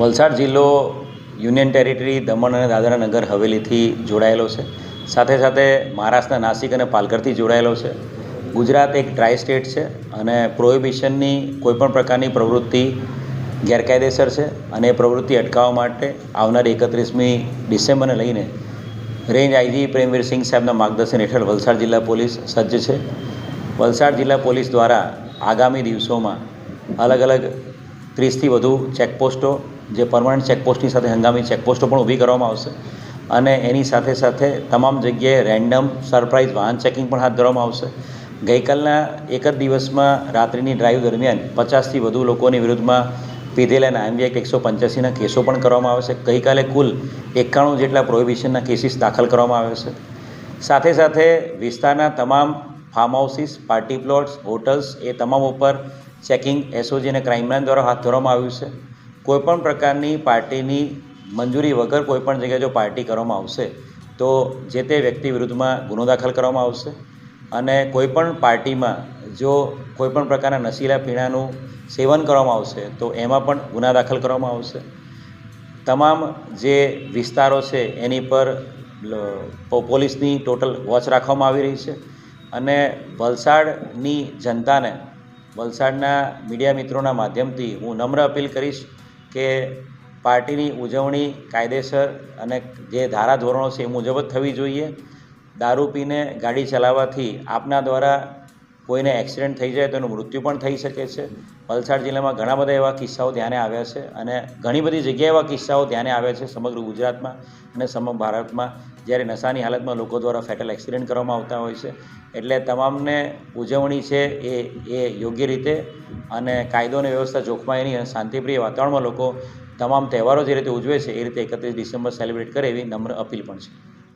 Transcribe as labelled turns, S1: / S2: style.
S1: વલસાડ જિલ્લો union territory Daman અને દાદરા નગર હવેલીથી જોડાયેલો છે. સાથે સાથે મહારાષ્ટ્રના નાસિક અને પાલઘરથી જોડાયેલો છે. ગુજરાત એક ટ્રાય સ્ટેટ છે અને પ્રોહિબિશનની કોઈપણ પ્રકારની પ્રવૃત્તિ ગેરકાયદેસર છે અને એ પ્રવૃત્તિ અટકાવવા માટે આવનારી એકત્રીસમી ડિસેમ્બરને લઈને રેન્જ આઈજી પ્રેમવીર સિંઘ સાહેબના માર્ગદર્શન હેઠળ વલસાડ જિલ્લા પોલીસ સજ્જ છે. વલસાડ જિલ્લા પોલીસ દ્વારા આગામી દિવસોમાં અલગ અલગ ત્રીસથી વધુ ચેકપોસ્ટો જે પરમાનન્ટ ચેકપોસ્ટની સાથે હંગામી ચેકપોસ્ટો પણ ઊભી કરવામાં આવશે. અને એની સાથે સાથે તમામ જગ્યાએ રેન્ડમ સરપ્રાઇઝ વાહન ચેકિંગ પણ હાથ ધરવામાં આવશે. ગઈકાલના એક જ દિવસમાં રાત્રિની ડ્રાઈવ દરમિયાન પચાસથી વધુ લોકોની વિરુદ્ધમાં પીધેલા આઈએમવી એક એકસો પંચ્યાસીના કેસો પણ કરવામાં આવે છે. ગઈકાલે કુલ એકાણું જેટલા પ્રોહિબિશનના કેસીસ દાખલ કરવામાં આવે છે. સાથે સાથે વિસ્તારના તમામ farm houses, party plots, hotels એ તમામ ઉપર ચેકિંગ, એસઓજી અને ક્રાઇમ બ્રાન્ચ દ્વારા હાથ ધરવામાં આવ્યું છે. કોઈપણ પ્રકારની પાર્ટીની મંજૂરી વગર કોઈપણ જગ્યાએ જો પાર્ટી કરવામાં આવશે, તો જે તે વ્યક્તિ વિરુદ્ધમાં ગુનો દાખલ કરવામાં આવશે અને કોઈપણ પાર્ટીમાં જો કોઈપણ પ્રકારના નશીલા પીણાનું સેવન કરવામાં આવશે, તો એમાં પણ ગુના દાખલ કરવામાં આવશે. તમામ જે વિસ્તારો છે, એની પર પોલીસની ટોટલ વોચ રાખવામાં આવી રહી છે અને વલસાડની જનતાને, વલસાડના મીડિયા મિત્રોના માધ્યમથી હું નમ્ર અપીલ કરીશ કે પાર્ટીની ઉજવણી કાયદેસર અને જે ધારાધોરણો છે એ મુજબ જ થવી જોઈએ. દારૂ પીને ગાડી ચલાવવાથી આપના દ્વારા કોઈને એક્સિડન્ટ થઈ જાય તો એનું મૃત્યુ પણ થઈ શકે છે. વલસાડ જિલ્લામાં ઘણા બધા એવા કિસ્સાઓ ધ્યાને આવ્યા છે અને ઘણી બધી જગ્યાએ એવા કિસ્સાઓ ધ્યાને આવ્યા છે સમગ્ર ગુજરાતમાં અને સમગ્ર ભારતમાં જ્યારે નશાની હાલતમાં લોકો દ્વારા ફેટલ એક્સિડન્ટ કરવામાં આવતા હોય છે. એટલે તમામને ઉજવણી છે એ એ યોગ્ય રીતે અને કાયદો અને વ્યવસ્થા જોખમાયની અને શાંતિપ્રિય વાતાવરણમાં લોકો તમામ તહેવારો જે રીતે ઉજવે છે એ રીતે એકત્રીસ ડિસેમ્બર સેલિબ્રેટ કરે એવી નમ્ર અપીલ પણ છે.